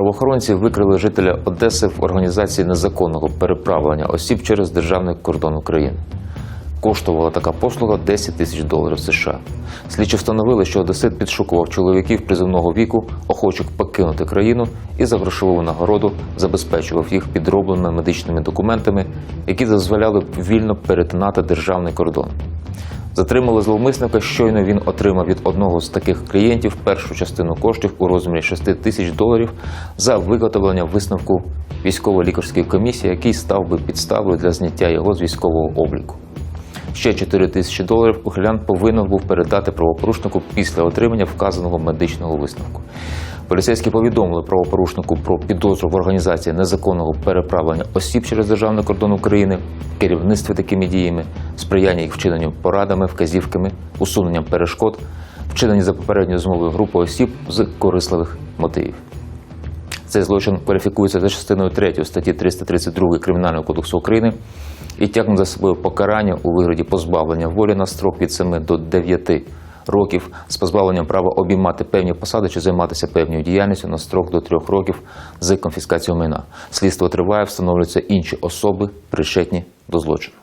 Правоохоронці викрили жителя Одеси в організації незаконного переправлення осіб через державний кордон України. Коштувала така послуга 10 тисяч доларів США. Слідчі встановили, що Одесит підшукував чоловіків призовного віку, охочих покинути країну і за грошову нагороду забезпечував їх підробленими медичними документами, які дозволяли вільно перетинати державний кордон. Затримали зловмисника, щойно він отримав від одного з таких клієнтів першу частину коштів у розмірі 6 тисяч доларів за виготовлення висновку військово-лікарської комісії, який став би підставою для зняття його з військового обліку. Ще 4 тисячі доларів ухилян повинен був передати правопорушнику після отримання вказаного медичного висновку. Поліцейські повідомили правопорушнику про підозру в організації незаконного переправлення осіб через державний кордон України, керівництві такими діями, сприяння їх вчиненню порадами, вказівками, усуненням перешкод, вчиненні за попередньою змовою групи осіб з корисливих мотивів. Цей злочин кваліфікується за частиною 3 статті 332 Кримінального кодексу України і тягне за собою покарання у вигляді позбавлення волі на строк від 7 до 9 років з позбавленням права обіймати певні посади чи займатися певною діяльністю на строк до 3 років з конфіскацією майна. Слідство триває, встановлюються інші особи, причетні до злочину.